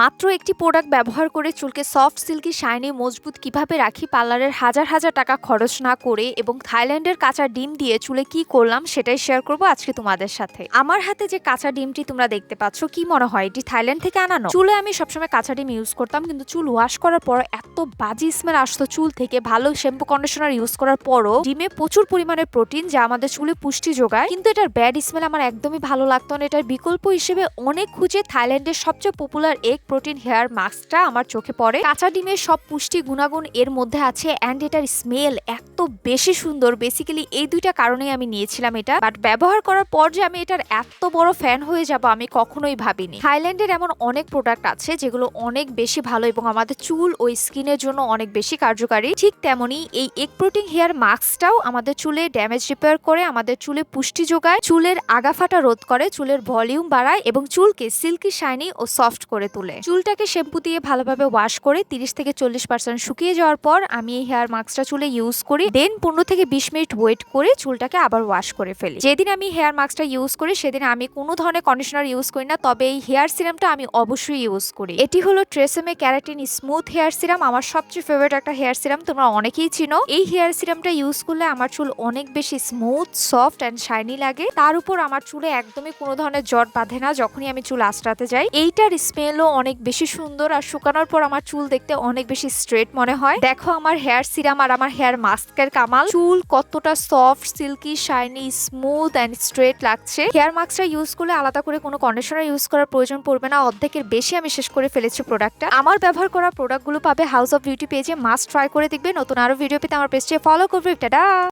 মাত্র একটি প্রোডাক্ট ব্যবহার করে চুলকে সফট সিল্কি শাইনি মজবুত কীভাবে রাখি পার্লারের হাজার হাজার টাকা খরচ না করে এবং থাইল্যান্ডের কাঁচা ডিম দিয়ে চুলে কি করলাম সেটাই শেয়ার করব আজকে তোমাদের সাথে। আমার হাতে যে কাঁচা ডিমটি তোমরা দেখতে পাচ্ছ, কি মনে হয়? এটি থাইল্যান্ড থেকে আনানো চুলে আমি সবসময় কাঁচা ডিম ইউজ করতাম, কিন্তু চুল ওয়াশ করার পর এত বাজে স্মেল আসতো চুল থেকে। ভালো শ্যাম্পু কন্ডিশনার ইউজ করার পরও ডিমে প্রচুর পরিমাণে প্রোটিন যা আমাদের চুলে পুষ্টি যোগায়। কিন্তু এটার ব্যাড স্মেল আমার একদমই ভালো লাগতো না। এটার বিকল্প হিসেবে অনেক খুঁজে থাইল্যান্ডের সবচেয়ে পপুলার এগ প্রোটিন, হেয়ার মাস্কটা আমার চোখে পড়ে। কাঁচা ডিমের সব পুষ্টি গুণাগুণ এর মধ্যে আছে অ্যান্ড এটার স্মেল এত বেশি সুন্দর। বেসিক্যালি এই দুইটা কারণেই আমি নিয়েছিলাম এটা। বাট ব্যবহার করার পর যে আমি এটার এত বড় ফ্যান হয়ে যাব আমি কখনোই ভাবিনি। থাইল্যান্ডের এমন অনেক প্রোডাক্ট আছে যেগুলো অনেক বেশি ভালো এবং আমাদের চুল ও স্কিনের জন্য অনেক বেশি কার্যকারী। ঠিক তেমনি এই এগ প্রোটিন হেয়ার মাস্কটাও আমাদের চুলে ড্যামেজ রিপেয়ার করে, আমাদের চুলে পুষ্টি যোগায়, চুলের আগাফাটা রোধ করে, চুলের ভলিউম বাড়ায় এবং চুলকে সিল্কি শাইনি ও সফট করে তোলে। চুলটাকে শ্যাম্পু দিয়ে ভালোভাবে ওয়াশ করে তিরিশ থেকে চল্লিশ পার্সেন্ট শুকিয়ে যাওয়ার পর আমি এই হেয়ার মাস্কটা চুলে ইউজ করি। দেন পনেরো থেকে বিশ মিনিট ওয়েট করে চুলটাকে আবার ওয়াশ করে ফেলি। যেদিন আমি হেয়ার মাস্কটা ইউজ করি, সেদিন আমি কোনো ধরনের কন্ডিশনার ইউজ করি না, তবে এই হেয়ার সিরামটা আমি অবশ্যই ইউজ করি। এটি হলো TRESemme keratin smooth hair serum আমার সবচেয়ে ফেভারিট একটা হেয়ার সিরাম তোমরা অনেকেই চিনো। এই হেয়ার সিরামটা ইউজ করলে আমার চুল অনেক বেশি স্মুথ সফট অ্যান্ড শাইনি লাগে। তার উপর আমার চুলে একদমই কোনো ধরনের জট বাঁধে না, যখনই আমি চুল আঁচড়াতে যাই। এইটার স্মেলও অনেক বেশি সুন্দর আর শুকানোর পর আমার চুল দেখতে অনেক বেশি স্ট্রেট মনে হয়। দেখো আমার হেয়ার সিরাম আর আমার হেয়ার মাস্কের কামাল। চুল কতটা soft silky shiny smooth and straight লাগছে। হেয়ার মাস্কটা ইউজ করলে আলাদা করে কোনো কন্ডিশনার ইউজ করার প্রয়োজন পড়বে না। অর্ধেকের বেশি আমি শেষ করে ফেলেছি প্রোডাক্টটা আমার ব্যবহার করা প্রোডাক্টগুলো পাবে হাউস অফ বিউটি পেজে মাস্ট ট্রাই করে দেখবে। নতুন আরও ভিডিও পেতে আমার পেজটি ফলো করবে। টাটা!